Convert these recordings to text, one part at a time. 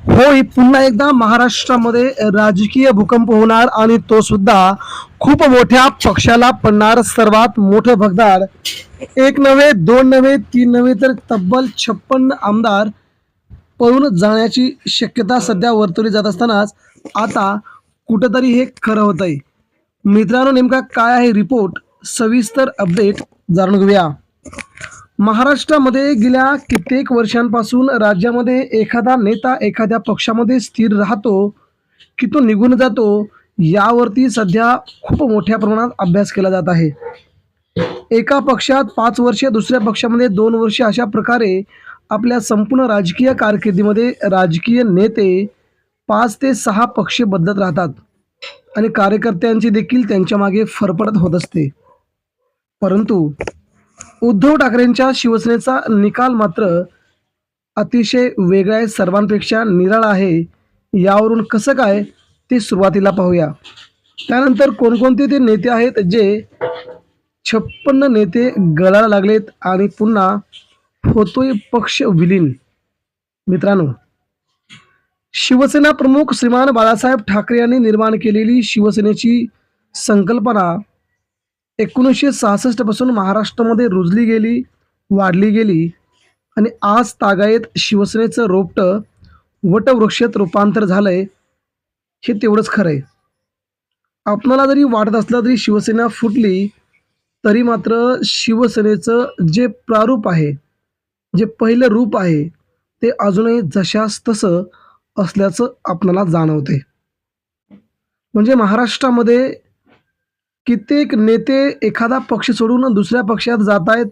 होय पुन्हा एकदा महाराष्ट्रामध्ये राजकीय भूकंप होणार आणि तो सुद्धा खूप मोठ्या पक्षाला पडणार सर्वात मोठं भगदाड. एक नव्हे दोन नव्हे तीन नव्हे तर तब्बल छप्पन्न आमदार पळून जाण्याची शक्यता सध्या वर्तवली जात असतानाच आता कुठंतरी हे खरं होत आहे मित्रांनो नेमका काय आहे रिपोर्ट? सविस्तर अपडेट जाणून घेऊया. महाराष्ट्रामध्ये गेल्या कित्येक वर्षांपासून राज्यामध्ये एखादा नेता एखाद्या पक्षामध्ये स्थिर राहतो की तो निघून जातो यावरती सध्या खूप मोठ्या प्रमाणात अभ्यास केला जात आहे. एका पक्षात पाच वर्षे दुसऱ्या पक्षामध्ये दोन वर्षे अशा प्रकारे आपल्या संपूर्ण राजकीय कारकिर्दीमध्ये राजकीय नेते पाच ते सहा पक्ष बदलत राहतात आणि कार्यकर्त्यांची देखील त्यांच्या मागे फरफडत होत असते. परंतु उद्धव ठाकरेंच्या शिवसेनेचा निकाल मात्र अतिशय वेगळा आहे सर्वांपेक्षा निराळा आहे. यावरून कसं काय ते सुरुवातीला पाहूया. त्यानंतर कोणकोणते ते नेते आहेत जे छप्पन्न नेते गळायला लागलेत आणि पुन्हा होतोय पक्ष विलीन? मित्रांनो शिवसेना प्रमुख श्रीमान बाळासाहेब ठाकरे यांनी निर्माण केलेली शिवसेनेची संकल्पना एकोणीसशे सहासष्टपासून महाराष्ट्रामध्ये रुजली गेली वाढली गेली आणि आज तागायत शिवसेनेचं रोपटं वटवृक्षात रूपांतर झालंय हे तेवढंच खरं आहे आपणाला जरी वाटत असलं तरी शिवसेना फुटली तरी मात्र शिवसेनेचं जे प्रारूप आहे जे पहिलं रूप आहे ते अजूनही जशास तसं असल्याचं आपणाला जाणवते म्हणजे महाराष्ट्रामध्ये कित्येक नेते एखादा पक्ष सोडून दुसऱ्या पक्षात जात आहेत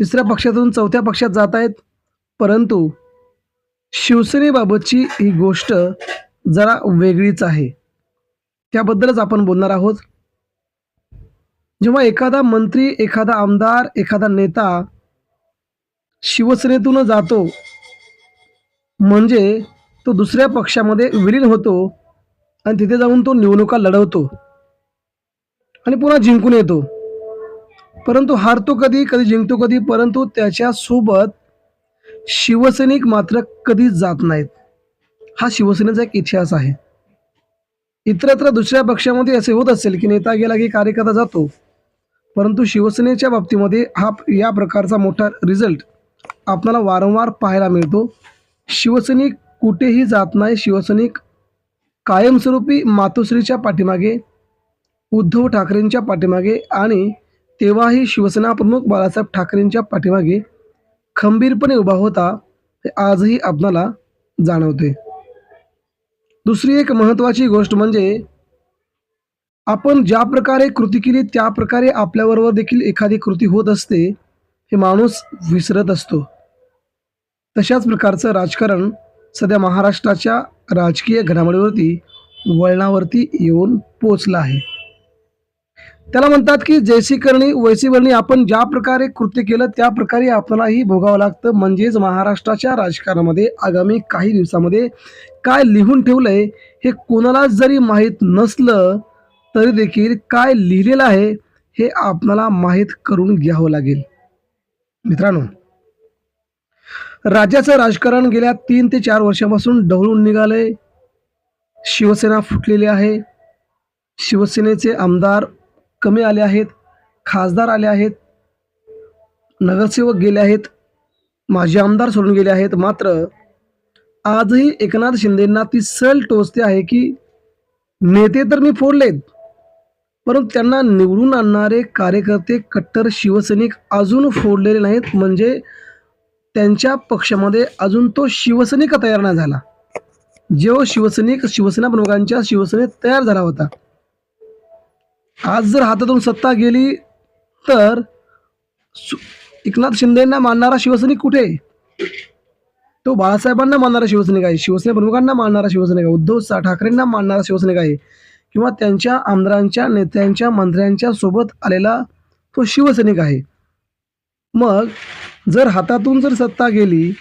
तिसऱ्या पक्षातून चौथ्या पक्षात जात आहेत. परंतु शिवसेनेबाबतची ही गोष्ट जरा वेगळीच आहे. त्याबद्दलच आपण बोलणार आहोत. जेव्हा एखादा मंत्री एखादा आमदार एखादा नेता शिवसेनेतून जातो म्हणजे तो दुसऱ्या पक्षामध्ये विलीन होतो आणि तिथे जाऊन तो निवडणुका लढवतो. आणि पुन्हा जिंकून येतो. परंतु हारतो कधी कधी जिंकतो कधी परंतु त्याच्यासोबत शिवसैनिक मात्र कधीच जात नाहीत. हा शिवसेनेचा एक इतिहास आहे. इतरत्र दुसऱ्या पक्षामध्ये असे होत असेल की नेता गेला की कार्यकर्ता जातो. परंतु शिवसेनेच्या बाबतीमध्ये हा या प्रकारचा मोठा रिझल्ट आपल्याला वारंवार पाहायला मिळतो. शिवसैनिक कुठेही जात नाही. शिवसैनिक कायमस्वरूपी मातोश्रीच्या पाठीमागे उद्धव ठाकरेंच्या पाठीमागे आणि तेव्हाही शिवसेना प्रमुख बाळासाहेब ठाकरेंच्या पाठीमागे खंबीरपणे उभा होता हे आजही आपणाला जाणवते. दुसरी एक महत्त्वाची गोष्ट म्हणजे आपण ज्या प्रकारे कृती केली त्या प्रकारे आपल्याबरोबर देखील एखादी कृती होत असते हे माणूस विसरत असतो. तशाच प्रकारचं राजकारण सध्या महाराष्ट्राच्या राजकीय घडामोडीवरती वळणावरती येऊन पोचलं आहे. त्याला म्हणतात की जैसी करणी वैसी वर्णी आपण ज्या प्रकारे कृत्य केलं त्या प्रकारे आपल्यालाही भोगावं लागतं. म्हणजेच महाराष्ट्राच्या राजकारणामध्ये आगामी काही दिवसामध्ये काय लिहून ठेवलंय हे कोणालाच जरी माहीत नसलं तरी देखील काय लिहिलेलं आहे हे आपल्याला माहीत करून घ्यावं लागेल. मित्रांनो राज्याचं राजकारण गेल्या तीन ते चार वर्षापासून ढवळून निघालंय. शिवसेना फुटलेली आहे. शिवसेनेचे आमदार कमी आले आहेत खासदार आले आहेत नगरसेवक गेले आहेत माजी आमदार सोडून गेले आहेत. मात्र आजही एकनाथ शिंदेंना ती सल टोचते आहे की नेते तर मी फोडलेत परंतु त्यांना निवडून आणणारे कार्यकर्ते कट्टर शिवसैनिक अजून फोडलेले नाहीत. म्हणजे त्यांच्या पक्षामध्ये अजून तो शिवसैनिक तयार नाही झाला. जो शिवसैनिक शिवसेना प्रमुखांच्या शिवसेनेत तयार झाला होता. आज जर हातातून सत्ता गेली तर एकनाथ शिंदेंना मानणारा शिवसैनिक कुठे? आहे? तो बाळासाहेबांना मानणारा शिवसैनिक आहे. शिवसेना प्रमुखांना मानणारा शिवसैनिक आहे. उद्धव ठाकरेंना मानणारा शिवसैनिक आहे. किंवा त्यांच्या आमदारांच्या नेत्यांच्या मंत्र्यांच्या सोबत आलेला तो शिवसैनिक आहे. मग जर हातातून जर सत्ता गेली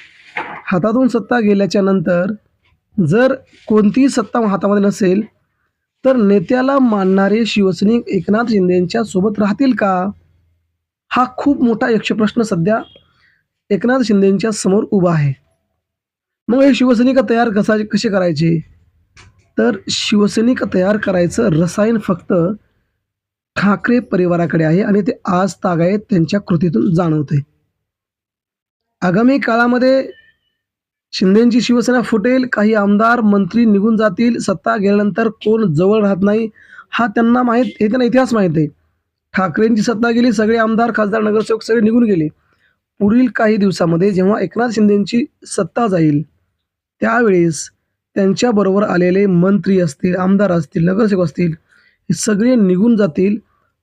हातातून सत्ता गेल्याच्यानंतर जर कोणतीही सत्ता हातामध्ये नसेल तर नेत्याला मानणारे शिवसैनिक एकनाथ शिंदेंच्या सोबत राहतील का? हा खूप मोठा यक्षप्रश्न सध्या एकनाथ शिंदेंच्या समोर उभा आहे. मग हे शिवसैनिक तयार कसा कसे करायचे? तर शिवसैनिक तयार करायचं रसायन फक्त ठाकरे परिवाराकडे आहे आणि ते आज तागायत त्यांच्या कृतीतून जाणवते. आगामी काळामध्ये शिंदेची शिवसेना फुटेल काही आमदार मंत्री निघून जातील सत्ता गेल्यानंतर कोण जवळ राहत नाही हा त्यांना माहीत हे त्यांना इतिहास माहीत आहे. ठाकरेंची सत्ता गेली सगळे आमदार खासदार नगरसेवक सगळे निघून गेले. पुढील काही दिवसामध्ये जेव्हा एकनाथ शिंदेची सत्ता जाईल त्यावेळेस त्यांच्याबरोबर आलेले मंत्री असतील आमदार असतील नगरसेवक असतील हे सगळे निघून जातील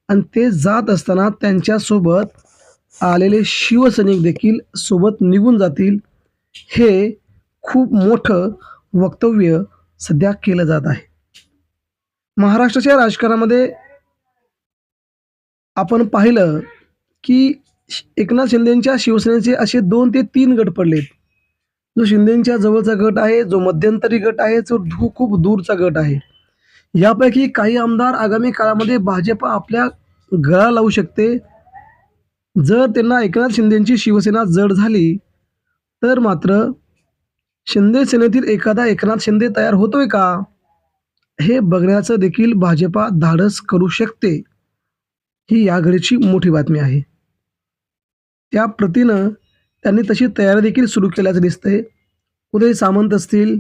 आणि ते जात असताना त्यांच्यासोबत आलेले शिवसैनिक देखील सोबत निघून जातील. हे खूप मोठं वक्तव्य सध्या केलं जात आहे. महाराष्ट्राच्या राजकारणामध्ये आपण पाहिलं की एकनाथ शिंदेच्या शिवसेनेचे असे दोन ते तीन गट पडलेत. जो शिंदेच्या जवळचा गट आहे जो मध्यंतरी गट आहे जो धू खूप दूरचा गट आहे. यापैकी काही आमदार आगामी काळामध्ये भाजप आपल्या गळा लावू शकते. जर त्यांना एकनाथ शिंदेची शिवसेना जड झाली तर मात्र शिंदे सेनेतील एखादा एकनाथ शिंदे तयार होतोय का? हे बघण्याचं देखील भाजपा धाडस करू शकते ही या घडीची मोठी बातमी आहे. त्या प्रतीनं त्यांनी तशी तयारी देखील सुरू केल्याचं दिसतंय. उदय सामंत असतील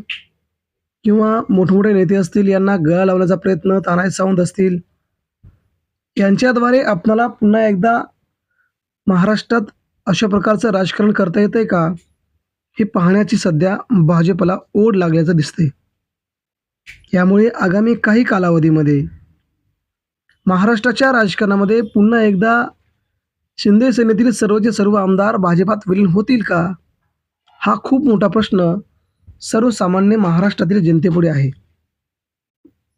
किंवा मोठमोठे नेते असतील यांना गळा लावण्याचा प्रयत्न तानाय सावंत असतील यांच्याद्वारे आपणाला पुन्हा एकदा महाराष्ट्रात अशा प्रकारचं राजकारण करता येतंय का? हे पाहण्याची सध्या भाजपला ओढ लागल्याचं दिसते यामुळे आगामी काही कालावधीमध्ये महाराष्ट्राच्या राजकारणामध्ये पुन्हा एकदा शिंदे सेनेतील सर्वचे सर्व आमदार भाजपात विलीन होतील का? हा खूप मोठा प्रश्न सर्वसामान्य महाराष्ट्रातील जनतेपुढे आहे.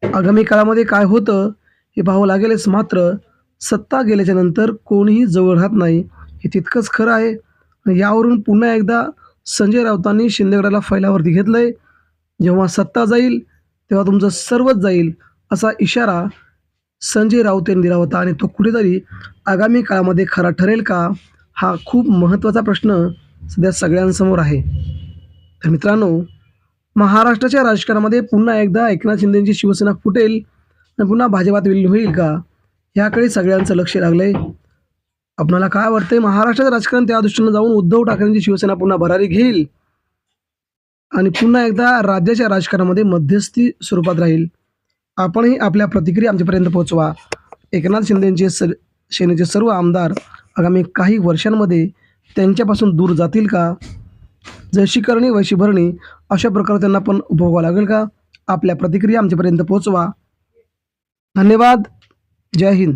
आगामी काळामध्ये काय होतं हे पाहावं लागेलच मात्र सत्ता गेल्याच्यानंतर कोणीही जवळ राहत नाही हे तितकंच खरं आहे. यावरून पुन्हा एकदा संजय राऊतांनी शिंदेगडाला फैलावरती आहे जेव्हा सत्ता जाईल तेव्हा तुमचं सर्वच जाईल असा इशारा संजय राऊत यांनी दिला होता. आणि तो कुठेतरी आगामी काळामध्ये खरा ठरेल का हा खूप महत्त्वाचा प्रश्न सध्या सगळ्यांसमोर आहे. तर मित्रांनो महाराष्ट्राच्या राजकारणामध्ये पुन्हा एकदा एकनाथ शिंदेची शिवसेना फुटेल आणि पुन्हा भाजपात विलीन होईल का याकडे सगळ्यांचं लक्ष लागलं आहे आपणाला काय वाटतंय? महाराष्ट्राचं राजकारण त्या दृष्टीनं जाऊन उद्धव ठाकरेंची शिवसेना पुन्हा भरारी घेईल? आणि पुन्हा एकदा राज्याच्या राजकारणामध्ये मध्यस्थी स्वरूपात राहील. आपणही आपल्या प्रतिक्रिया आमच्यापर्यंत पोहोचवा. एकनाथ शिंदेचे सर सेनेचे सर्व आमदार आगामी काही वर्षांमध्ये त्यांच्यापासून दूर जातील का? जशी करणी वैशी भरणी अशा प्रकारे त्यांना पण उपभोगावं लागेल का? आपल्या प्रतिक्रिया आमच्यापर्यंत पोहोचवा. धन्यवाद. जय हिंद.